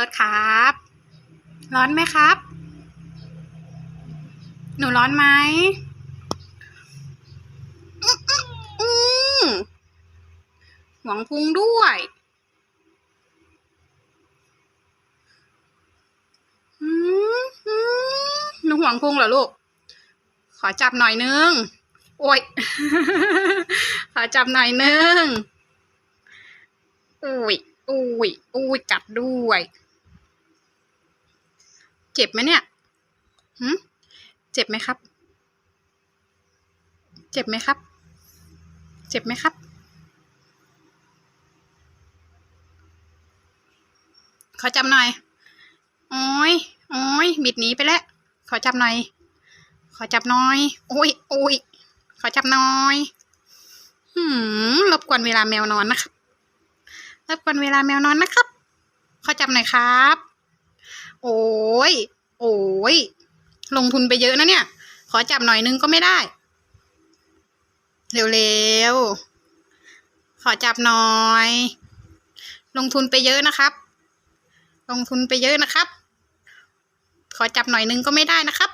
ต๊ดครับ ร้อนไหมครับ หนูร้อนไหมอือหวังพุงด้วย อืมหนูหวังพุงเหรอลูก ขอจับหน่อยนึง โอ้ย ขอจับหน่อยนึงอุ้ยอุ้ยอุ้ยกัดด้วย เจ็บไหมเนี่ยหืมเจ็บไหมครับ เจ็บไหมครับ เจ็บไหมครับ ขอจับหน่อย โอ้ย โอ้ย บิดหนีไปแล้ว ขอจับหน่อย ขอจับหน่อย โอ้ย โอ้ย ขอจับหน่อยหืมรบกวนเวลาแมวนอนนะครับรบกวนเวลาแมวนอนนะครับ ขอจับหน่อยครับ ยลงทุนไปเยอะนะเนี่ย ขอจับหน่อยนึงก็ไม่ได้ เร็วๆ ขอจับหน่อย ลงทุนไปเยอะนะครับ ลงทุนไปเยอะนะครับ ขอจับหน่อยนึงก็ไม่ได้นะครับ